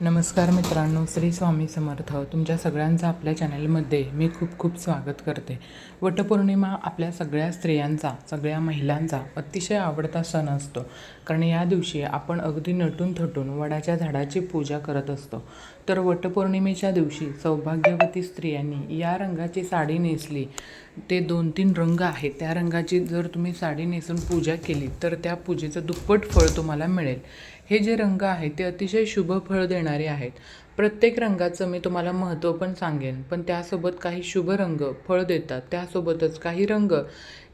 नमस्कार मित्रांनो श्री स्वामी समर्थ. तुमच्या सगळ्यांचं आपल्या चॅनलमध्ये मी खूप खूप स्वागत करते. वटपौर्णिमा आपल्या सगळ्या स्त्रियांचा सगळ्या महिलांचा अतिशय आवडता सण असतो. कारण या दिवशी आपण अगदी नटून थटून वडाच्या झाडाची पूजा करत असतो. तर वटपौर्णिमेच्या दिवशी सौभाग्यवती स्त्रियांनी या रंगाची साडी नेसली. ते दोन तीन रंग आहेत. त्या रंगाची जर तुम्ही साडी नेसून पूजा केली तर त्या पूजेचं दुप्पट फळ तुम्हाला मिळेल. हे जे रंग आहेत ते अतिशय शुभ फळ देणारे आहेत. प्रत्येक रंगाचं मी तुम्हाला महत्त्व पण सांगेन पण त्यासोबत काही शुभ रंग फळ देतात. त्यासोबतच काही रंग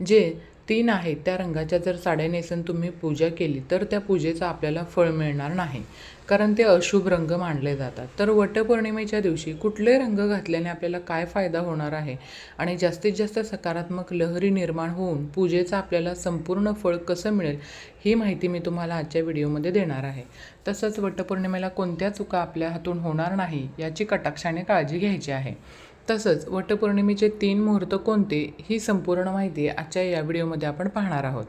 जे तीन आहेत त्या रंगाच्या जर साड्या नेसून तुम्ही पूजा केली तर त्या पूजेचं आपल्याला फळ मिळणार नाही. कारण ते अशुभ रंग मानले जातात. तर वटपौर्णिमेच्या दिवशी कुठले रंग घातल्याने आपल्याला काय फायदा होणार आहे? आणि जास्तीत जास्त सकारात्मक लहरी निर्माण होऊन पूजेचं आपल्याला संपूर्ण फळ कसं मिळेल ही माहिती मी तुम्हाला आजच्या व्हिडिओमध्ये देणार आहे. तसंच वटपौर्णिमेला कोणत्या चुका आपल्या हातून होणार नाही याची कटाक्षाने काळजी घ्यायची आहे. तसंच वटपौर्णिमेचे तीन मुहूर्त कोणते ही संपूर्ण माहिती आजच्या या व्हिडिओमध्ये आपण पाहणार आहोत.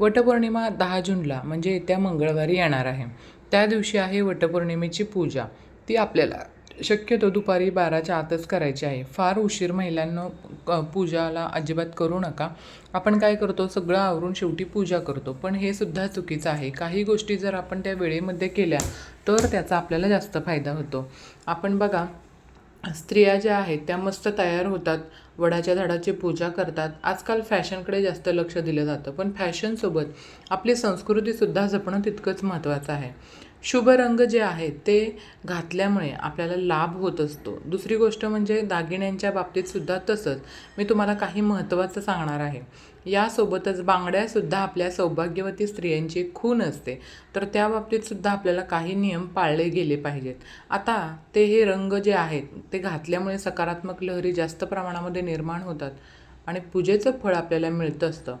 वटपौर्णिमा दहा जूनला म्हणजे येत्या मंगळवारी येणार आहे. त्या दिवशी आहे वटपौर्णिमेची पूजा. ती आपल्याला शक्यतो दुपारी बाराच्या आतच करायची आहे. फार उशीर महिलांना क- पूजाला अजिबात करू नका. आपण काय करतो सगळं आवरून शेवटी पूजा करतो. पण हे सुद्धा चुकीचं आहे. काही गोष्टी जर आपण त्या वेळेमध्ये केल्या तर त्याचा आपल्याला जास्त फायदा होतो. आपण बघा स्त्रिया ज्या आहेत त्या मस्त तयार होतात वडाच्या झाडाची पूजा करतात. आजकाल फॅशनकडे जास्त लक्ष दिलं जातं. पण फॅशनसोबत आपली संस्कृतीसुद्धा जपणं तितकंच महत्त्वाचं आहे. शुभ रंग जे आहेत ते घातल्यामुळे आपल्याला लाभ होत असतो. दुसरी गोष्ट म्हणजे दागिन्यांच्या बाबतीतसुद्धा तसंच. मी तुम्हाला काही महत्त्वाचं सांगणार आहे. यासोबतच बांगड्यासुद्धा आपल्या सौभाग्यवती स्त्रियांची खून असते. तर त्या बाबतीतसुद्धा आपल्याला काही नियम पाळले गेले पाहिजेत. आता ते हे रंग जे आहेत ते घातल्यामुळे सकारात्मक लहरी जास्त प्रमाणामध्ये निर्माण होतात आणि पूजेचं फळ आपल्याला मिळतं असतं.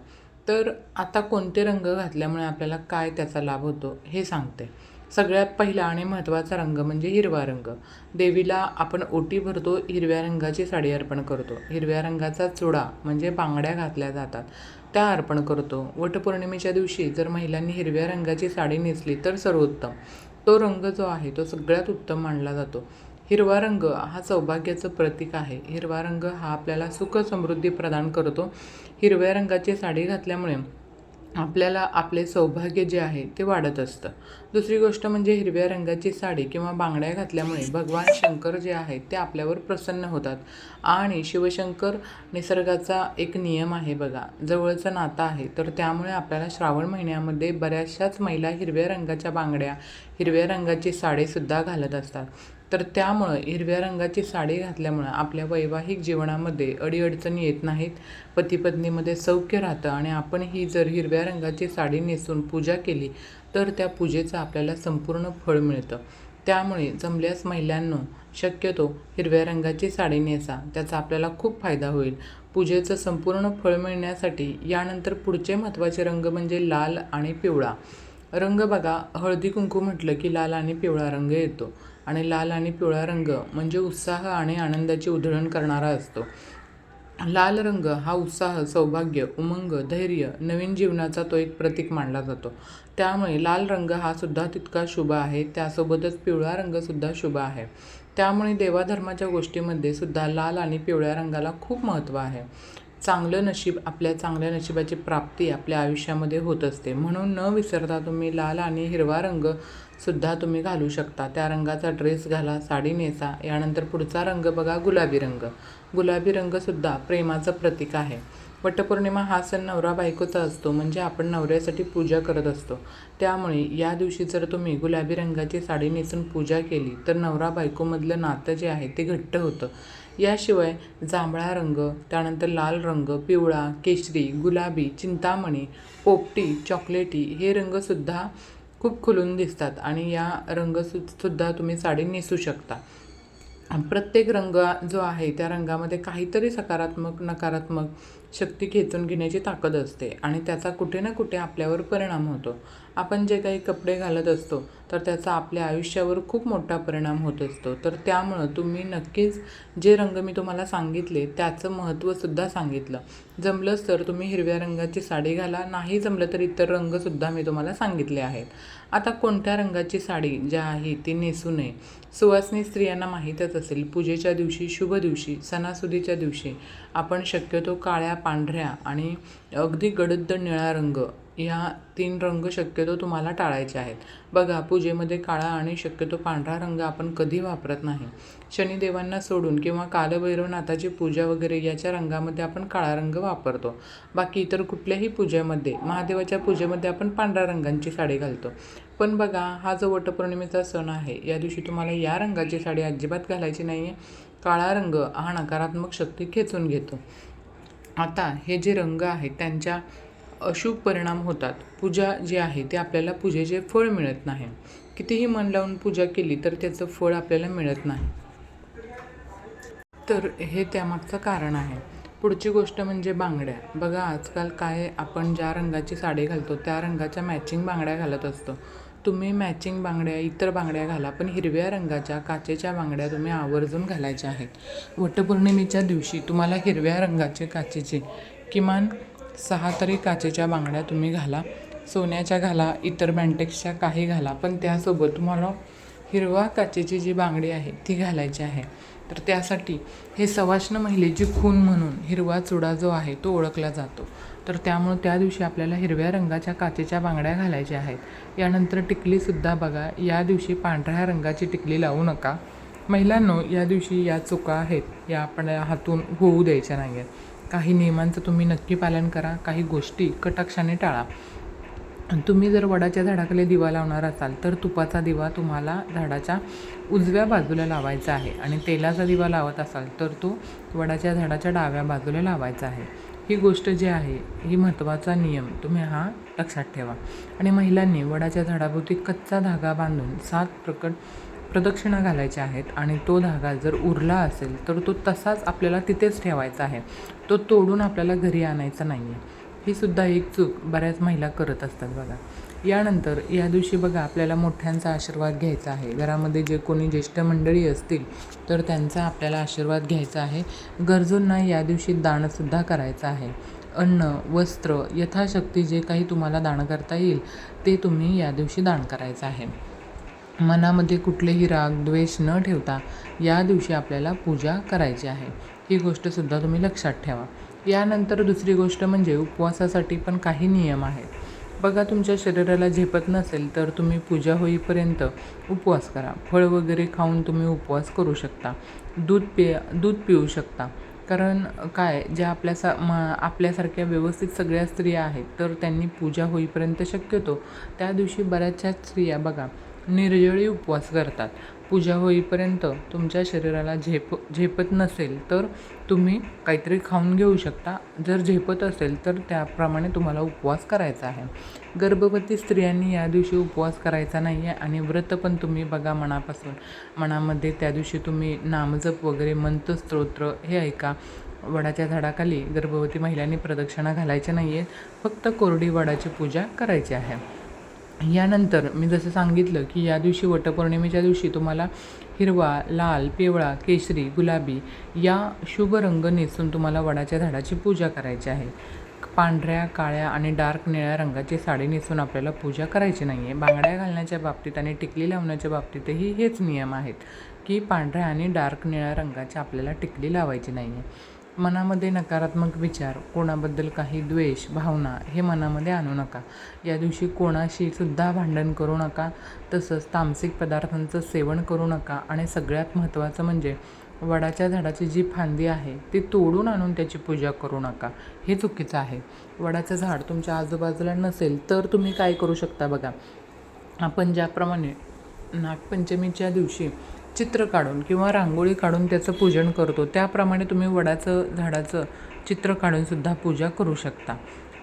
तर आता कोणते रंग घातल्यामुळे आपल्याला काय त्याचा लाभ होतो हे सांगते. सगळ्यात पहिला आणि महत्त्वाचा रंग म्हणजे हिरवा रंग. देवीला आपण ओटी भरतो हिरव्या रंगाची साडी अर्पण करतो. हिरव्या रंगाचा चुडा म्हणजे बांगड्या घातल्या जातात. त्या अर्पण करतो. वटपौर्णिमेच्या दिवशी जर महिलांनी हिरव्या रंगाची साडी नेसली तर सर्वोत्तम. तो रंग जो आहे तो सगळ्यात उत्तम मानला जातो. हिरवा रंग हा सौभाग्याचं प्रतीक आहे. हिरवा रंग हा आपल्याला सुख समृद्धी प्रदान करतो. हिरव्या रंगाची साडी घातल्यामुळे आपल्याला आपले सौभाग्य जे आहे ते वाढत असतं. दुसरी गोष्ट म्हणजे हिरव्या रंगाची साडी किंवा बांगड्या घातल्यामुळे भगवान शंकर जे आहेत ते आपल्यावर प्रसन्न होतात. आणि शिवशंकर निसर्गाचा एक नियम आहे बघा. जवळचं नातं आहे तर त्यामुळे आपल्याला श्रावण महिन्यामध्ये बऱ्याचशाच महिला हिरव्या रंगाच्या बांगड्या हिरव्या रंगाची साडीसुद्धा घालत असतात. तर त्यामुळं हिरव्या रंगाची साडी घातल्यामुळं आपल्या वैवाहिक जीवनामध्ये अडीअडचणी येत नाहीत. पतीपत्नीमध्ये सौख्य राहतं आणि आपण ही जर हिरव्या रंगाची साडी नेसून पूजा केली तर त्या पूजेचं आपल्याला संपूर्ण फळ मिळतं. त्यामुळे जमल्यास महिलांनो शक्यतो हिरव्या रंगाची साडी नेसा. त्याचा आपल्याला खूप फायदा होईल. पूजेचं संपूर्ण फळ मिळण्यासाठी यानंतर पुढचे महत्त्वाचे रंग म्हणजे लाल आणि पिवळा. रंग बघा हळदी कुंकू म्हटलं की लाल आणि पिवळा रंग येतो. आणि लाल आणि पिवळा रंग म्हणजे उत्साह आणि आनंदाची उधळण करणारा असतो. लाल रंग हा उत्साह सौभाग्य उमंग धैर्य नवीन जीवनाचा तो एक प्रतीक मानला जातो. त्यामुळे लाल रंग हा सुद्धा तितका शुभ आहे त्यासोबतच पिवळा रंगसुद्धा शुभ आहे. त्यामुळे देवाधर्माच्या गोष्टीमध्ये सुद्धा लाल आणि पिवळ्या रंगाला खूप महत्त्व आहे. चांगलं नशीब आपल्या चांगल्या नशिबाची प्राप्ती आपल्या आयुष्यामध्ये होत असते. म्हणून न विसरता तुम्ही लाल आणि हिरवा रंग सुद्धा तुम्ही घालू शकता. त्या रंगाचा ड्रेस घाला साडी नेसा यानंतर पुढचा रंग बघा गुलाबी रंग. गुलाबी रंगसुद्धा प्रेमाचं प्रतीक आहे. वटपौर्णिमा हा सण नवरा बायकोचा असतो म्हणजे आपण नवऱ्यासाठी पूजा करत असतो. त्यामुळे या दिवशी जर तुम्ही गुलाबी रंगाची साडी नेसून पूजा केली तर नवरा बायकोमधलं नातं जे आहे ते घट्ट होतं. याशिवाय जांभळा रंग त्यानंतर लाल रंग पिवळा केशरी गुलाबी चिंतामणी पोपटी चॉकलेटी हे रंगसुद्धा खूप खुलून दिसतात आणि या रंग सु सुद्धा तुम्ही साडी नेसू शकता. प्रत्येक रंग जो आहे त्या रंगामध्ये काहीतरी सकारात्मक नकारात्मक शक्ती खेचून घेण्याची ताकद असते आणि त्याचा कुठे ना कुठे आपल्यावर परिणाम होतो. आपण जे काही कपडे घालत असतो तर त्याचा आपल्या आयुष्यावर खूप मोठा परिणाम होत असतो. तर त्यामुळं तुम्ही नक्कीच जे रंग मी तुम्हाला सांगितले त्याचं महत्त्वसुद्धा सांगितलं. जमलंच तर तुम्ही हिरव्या रंगाची साडी घाला नाही जमलं तर इतर रंगसुद्धा मी तुम्हाला सांगितले आहेत. आता कोणत्या रंगाची साडी ज्या आहे ती नेसू नये? सुवासनी स्त्रियांना माहीतच असेल पूजेच्या दिवशी शुभ दिवशी सणासुदीच्या दिवशी. आपण शक्यतो काळ्या पांढऱ्या आणि अगदी गडद निळा रंग ह्या तीन रंग शक्यतो तुम्हाला टाळायचे आहेत. बघा पूजेमध्ये काळा आणि शक्यतो पांढरा रंग आपण कधी वापरत नाही. शनिदेवांना सोडून किंवा कालभैरवनाथाची पूजा वगैरे याच्या रंगामध्ये आपण काळा रंग वापरतो. बाकी इतर कुठल्याही पूजेमध्ये महादेवाच्या पूजेमध्ये आपण पांढऱ्या रंगांची साडी घालतो. पण बघा हा जो वटपौर्णिमेचा सण आहे या दिवशी तुम्हाला या रंगाची साडी अजिबात घालायची नाही आहे काळा रंग हा नकारात्मक शक्ती खेचून घेतो. आता हे जे रंग आहेत त्यांच्या अशुभ परिणाम होतात. पूजा जी आहे ते आपल्याला पूजेचे फळ मिळत नाही. कितीही मन लावून पूजा केली तर त्याचं फळ आपल्याला मिळत नाही. तर हे त्यामागचं कारण आहे. पुढची गोष्ट म्हणजे बांगड्या. बघा आजकाल काय आपण ज्या रंगाची साडी घालतो त्या रंगाच्या मॅचिंग बांगड्या घालत असतो. तुम्ही मॅचिंग बांगड्या इतर बांगड्या घाला पण हिरव्या रंगाच्या काचेच्या बांगड्या तुम्ही आवर्जून घालायच्या आहेत. वटपौर्णिमेच्या दिवशी तुम्हाला हिरव्या रंगाचे काचेचे किमान सहा तरी काचेच्या बांगड्या तुम्ही घाला. सोन्याच्या घाला इतर बँटेक्सच्या काही घाला पण त्यासोबत तुम्हाला हिरवा काचेची जी बांगडी आहे ती घालायची आहे. तर त्यासाठी हे सवाष्ण महिलेची खून म्हणून हिरवा चुडा जो आहे तो ओळखला जातो. तर त्यामुळं त्या दिवशी आपल्याला हिरव्या रंगाच्या काचेच्या बांगड्या घालायच्या आहेत. यानंतर टिकलीसुद्धा बघा या दिवशी पांढऱ्या रंगाची टिकली लावू नका. महिलांनो या दिवशी या चुका आहेत या आपण हातून होऊ द्यायच्या नाही आहेत काही नियमांचं तुम्ही नक्की पालन करा काही गोष्टी कटाक्षाने टाळा. तुम्ही जर वडाच्या झाडाखाली दिवा लावणार असाल तर तुपाचा दिवा तुम्हाला झाडाच्या उजव्या बाजूला लावायचा आहे. आणि तेलाचा दिवा लावत असाल तर तो वडाच्या झाडाच्या डाव्या बाजूला लावायचा आहे. ही गोष्ट जी आहे ही महत्त्वाचा नियम तुम्ही हा लक्षात ठेवा. आणि महिलांनी वडाच्या झाडाभोवती कच्चा धागा बांधून सात प्रकट प्रदक्षिणा घालायच्या आहेत. आणि तो धागा जर उरला असेल तर तो तसाच आपल्याला तिथेच ठेवायचा आहे. तो तोडून आपल्याला घरी आणायचा नाही आहे ही सुद्धा एक चूक बऱ्याच महिला करत असतात बघा. यानंतर या दिवशी बघा आपल्याला मोठ्यांचा आशीर्वाद घ्यायचा आहे. घरामध्ये जे कोणी ज्येष्ठ मंडळी असतील तर त्यांचा आपल्याला आशीर्वाद घ्यायचा आहे. गरजूंना या दिवशी दानसुद्धा करायचं आहे. अन्न वस्त्र यथाशक्ती जे काही तुम्हाला दान करता येईल ते तुम्ही या दिवशी दान करायचं आहे. मनामध्ये कुठलेही राग द्वेष न ठेवता या दिवशी आपल्याला पूजा करायची आहे. ही गोष्टसुद्धा तुम्ही लक्षात ठेवा. यानंतर दुसरी गोष्ट म्हणजे उपवासासाठी पण काही नियम आहेत. बघा तुमच्या शरीराला झेपत नसेल तर तुम्ही पूजा होईपर्यंत उपवास करा. फळ वगैरे खाऊन तुम्ही उपवास करू शकता. दूध पि दूध पिऊ शकता. कारण काय ज्या आपल्या सा म आपल्यासारख्या व्यवस्थित सगळ्या स्त्रिया आहेत तर त्यांनी पूजा होईपर्यंत शक्यतो त्या दिवशी बऱ्याचशा स्त्रिया बघा निर्जळी उपवास करतात. पूजा होईपर्यंत तुमच्या शरीराला झेप झेपत नसेल तर तुम्ही काहीतरी खाऊन घेऊ शकता. जर झेपत असेल तर त्याप्रमाणे तुम्हाला उपवास करायचा आहे. गर्भवती स्त्रियांनी या दिवशी उपवास करायचा नाही आहे आणि व्रत पण तुम्ही बघा मनापासून. मनामध्ये त्या दिवशी तुम्ही नामजप वगैरे मंत्रस्तोत्र हे ऐका. वडाच्या झाडाखाली गर्भवती महिलांनी प्रदक्षिणा घालायच्या नाही आहेत फक्त कोरडी वडाची पूजा करायची आहे. यानंतर मी जसं सांगितलं की या दिवशी वटपौर्णिमेच्या दिवशी तुम्हाला हिरवा लाल पिवळा केशरी गुलाबी या शुभ रंग नेसून तुम्हाला वडाच्या झाडाची पूजा करायची आहे. पांढऱ्या काळ्या आणि डार्क निळ्या रंगाची साडी नेसून आपल्याला पूजा करायची नाही आहे बांगड्या घालण्याच्या बाबतीत आणि टिकली लावण्याच्या बाबतीतही हेच नियम आहेत की पांढऱ्या आणि डार्क निळ्या रंगाची आपल्याला टिकली लावायची नाही आहे मनामध्ये नकारात्मक विचार कोणाबद्दल काही द्वेष भावना हे मनामध्ये आणू नका. या दिवशी कोणाशी सुद्धा भांडण करू नका. तसंच तामसिक पदार्थांचं सेवन करू नका. आणि सगळ्यात महत्त्वाचं म्हणजे वडाच्या झाडाची जी फांदी आहे ती तोडून आणून त्याची पूजा करू नका. हे चुकीचं आहे. वडाचं झाड तुमच्या आजूबाजूला नसेल तर तुम्ही काय करू शकता बघा. आपण ज्याप्रमाणे नागपंचमीच्या दिवशी चित्र काढून किंवा रांगोळी काढून त्याचं पूजन करतो त्याप्रमाणे तुम्ही वडाचं झाडाचं चित्र काढूनसुद्धा पूजा करू शकता.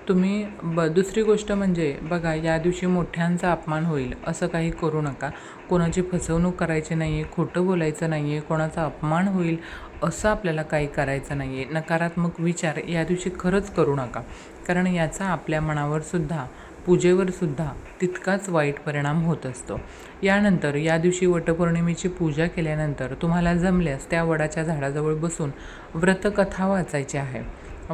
तुम्ही ब दुसरी गोष्ट म्हणजे बघा या दिवशी मोठ्यांचा अपमान होईल असं काही करू नका. कोणाची फसवणूक करायची नाही आहे खोटं बोलायचं नाही आहे कोणाचा अपमान होईल असं आपल्याला काही करायचं नाही आहे नकारात्मक विचार या दिवशी खरंच करू नका. कारण याचा आपल्या मनावर सुद्धा पूजेवर सुद्धा तितकाच वाईट परिणाम होत असतो. यानंतर या दिवशी वटपौर्णिमेची पूजा केल्यानंतर तुम्हाला जमल्यास त्या वडाच्या झाडाजवळ बसून व्रतकथा वाचायची आहे.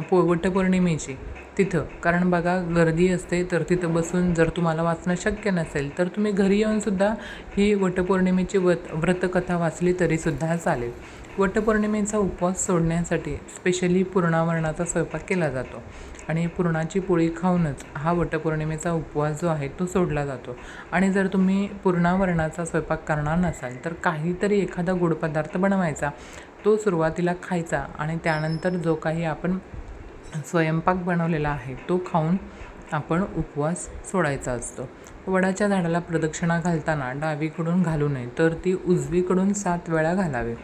पो वटपौर्णिमेची तिथं कारण बघा गर्दी असते तर तिथं बसून जर तुम्हाला वाचणं शक्य नसेल तर तुम्ही घरी येऊनसुद्धा ही वटपौर्णिमेची व्रत व्रतकथा वाचली तरीसुद्धा चालेल. वटपौर्णिमेचा उपवास सोडण्यासाठी स्पेशली पूर्णावरणाचा स्वयंपाक केला जातो. आणि पुरणाची पोळी खाऊनच हा वटपौर्णिमेचा उपवास जो आहे तो सोडला जातो. आणि जर तुम्ही पूर्णावरणाचा स्वयंपाक करणार नसाल तर काहीतरी एखादा गोड पदार्थ बनवायचा तो सुरुवातीला खायचा आणि त्यानंतर जो काही आपण स्वयंपाक बनवलेला आहे तो खाऊन आपण उपवास सोडायचा असतो. वडाच्या झाडाला प्रदक्षिणा घालताना डावीकडून घालू नये तर ती उजवीकडून सात वेळा घालावे.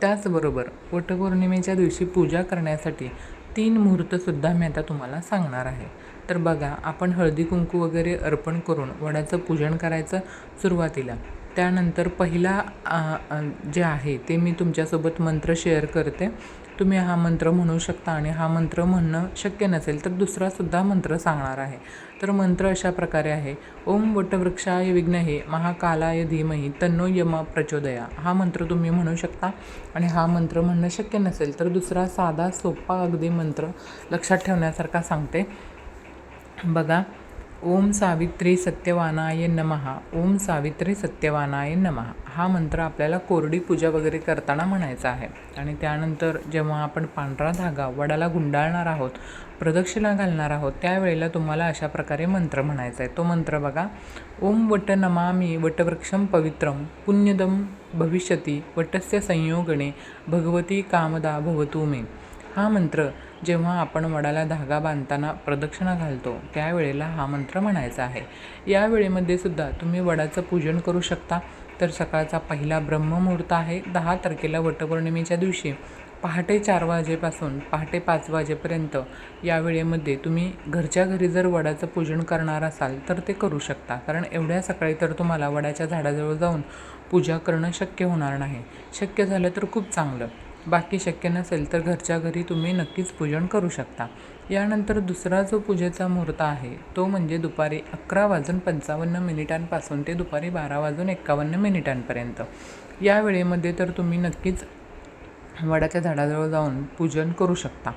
त्याचबरोबर वटपौर्णिमेच्या दिवशी पूजा करण्यासाठी तीन मुहूर्तसुद्धा मी आता तुम्हाला सांगणार आहे. तर बघा आपण हळदी कुंकू वगैरे अर्पण करून वडाचं पूजन करायचं सुरुवातीला. त्यानंतर पहिला जे आहे ते मी तुमच्यासोबत मंत्र शेअर करते. तुम्ही हा मंत्र म्हणू शकता आणि हा मंत्र म्हणणं शक्य नसेल तर दुसरासुद्धा मंत्र सांगणार आहे. तर मंत्र अशा प्रकारे आहे. ओम वटवृक्षाय विघ्नहे महाकालाय धीमही तन्नो यम प्रचोदया. हा मंत्र तुम्ही म्हणू शकता आणि हा मंत्र म्हणणं शक्य नसेल तर दुसरा साधा सोपा अगदी मंत्र लक्षात ठेवण्यासारखा सांगते. बघा ओम सावित्री सत्यवानाय नमहा ओम सावित्री सत्यवानाय नमहा हा मंत्र आपल्याला कोरडी पूजा वगैरे करताना म्हणायचा आहे. आणि त्यानंतर जेव्हा आपण पांढरा धागा वडाला गुंडाळणार आहोत प्रदक्षिणा घालणार आहोत त्यावेळेला तुम्हाला अशा प्रकारे मंत्र म्हणायचा आहे. तो मंत्र बघा ओम वट नमामी वटवृक्षम पवित्रम पुण्यदम भविष्यती वटस्य संयोगणे भगवती कामदा भवतू मे. हा मंत्र जेव्हा आपण वडाला धागा बांधताना प्रदक्षिणा घालतो त्यावेळेला हा मंत्र म्हणायचा आहे. या वेळेमध्ये सुद्धा तुम्ही वडाचं पूजन करू शकता. तर सकाळचा पहिला ब्रह्ममुहूर्त आहे दहा तारखेला वटपौर्णिमेच्या दिवशी. पहाटे चार वाजेपासून पहाटे पाच वाजेपर्यंत या वेळेमध्ये तुम्ही घरच्या घरी जर वडाचं पूजन करणार असाल तर ते करू शकता. कारण एवढ्या सकाळी तर तुम्हाला वडाच्या झाडाजवळ जाऊन पूजा करणं शक्य होणार नाही. शक्य झालं तर खूप चांगलं. बाकी शक्य नसेल तर घरच्या घरी तुम्ही नक्कीच पूजन करू शकता. यानंतर दुसरा जो पूजेचा मुहूर्त आहे तो म्हणजे दुपारी अकरा वाजून पंचावन्न मिनिटांपासून ते दुपारी बारा वाजून एक्कावन्न मिनिटांपर्यंत. या वेळेमध्ये तर तुम्ही नक्कीच वडाच्या झाडाजवळ जाऊन पूजन करू शकता.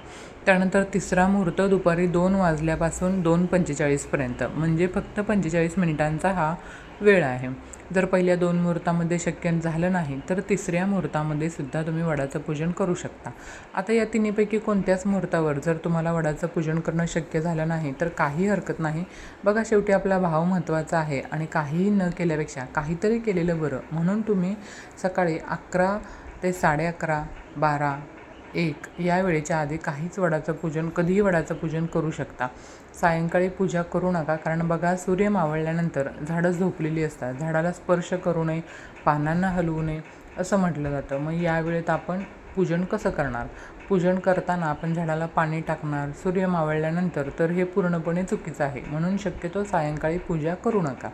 त्यानंतर तिसरा मुहूर्त दुपारी दोन वाजल्यापासून दोन पंचेचाळीसपर्यंत म्हणजे फक्त पंचेचाळीस मिनिटांचा हा वेळ आहे. जर पहिल्या दोन मुहूर्तामध्ये शक्य झालं नाही तर तिसऱ्या मुहूर्तामध्ये सुद्धा तुम्ही वडाचं पूजन करू शकता. आता या तिन्हीपैकी कोणत्याच मुहूर्तावर जर तुम्हाला वडाचं पूजन करणं शक्य झालं नाही तर काही हरकत नाही. बघा शेवटी आपला भाव महत्त्वाचा आहे आणि काहीही न केल्यापेक्षा काहीतरी केलेलं बरं. म्हणून तुम्ही सकाळी अकरा ते साडे अकरा बारा एक या वेळेच्या आधी काहीच वडाचं पूजन कधीही वडाचं पूजन करू शकता. सायंकाळी पूजा करू नका कारण बघा सूर्य मावळल्यानंतर झाडं झोपलेली असतात. झाडाला स्पर्श करू नये पानांना हलवू नये असं म्हटलं जातं. मग या वेळेत आपण पूजन कसं करणार? पूजन करताना आपण झाडाला पाणी टाकणार सूर्य मावळल्यानंतर तर हे पूर्णपणे चुकीचं आहे. म्हणून शक्यतो सायंकाळी पूजा करू नका.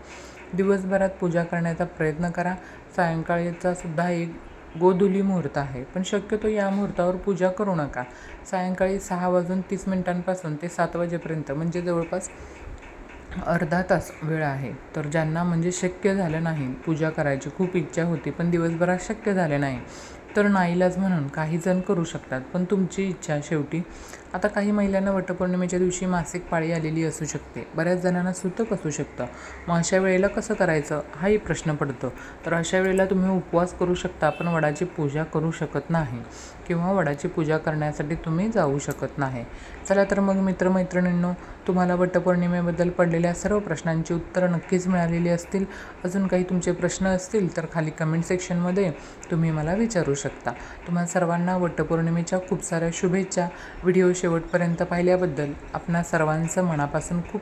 दिवसभरात पूजा करण्याचा प्रयत्न करा. सायंकाळीचा सुद्धा एक गोधुली मुहूर्त आहे. पण शक्यतो या मुहूर्तावर पूजा करू नका. सायंकाळी सहा वाजून तीस मिनिटांपासून ते सात वाजेपर्यंत म्हणजे जवळपास अर्धा तास वेळ आहे. तर ज्यांना म्हणजे शक्य झालं नाही पूजा करायची खूप इच्छा होती पण दिवसभरात शक्य झाले नाही. तर नाईलाज म्हणून काही जण करू शकतात पण तुमची इच्छा शेवटी आता काही महिलांना वटपौर्णिमेच्या दिवशी मासिक पाळी आलेली असू शकते. बऱ्याच जणांना सुतक असू शकतं. मग अशा वेळेला कसं करायचं? हाही प्रश्न पडतो. तर अशा वेळेला तुम्ही उपवास करू शकता पण वडाची पूजा करू शकत नाही किंवा वडाची पूजा करण्यासाठी तुम्ही जाऊ शकत नाही. चला तर मग मित्रमैत्रिणींनो तुम्हाला वटपौर्णिमेबद्दल पडलेल्या सर्व प्रश्नांची उत्तरं नक्कीच मिळालेली असतील. अजून काही तुमचे प्रश्न असतील तर खाली कमेंट सेक्शनमध्ये तुम्ही मला विचारू शकता. तुम्हाला सर्वांना वटपौर्णिमेच्या खूप साऱ्या शुभेच्छा. व्हिडिओ शेवटपर्यंत पाहिल्याबद्दल आपणा सर्वांचं मनापासून खूप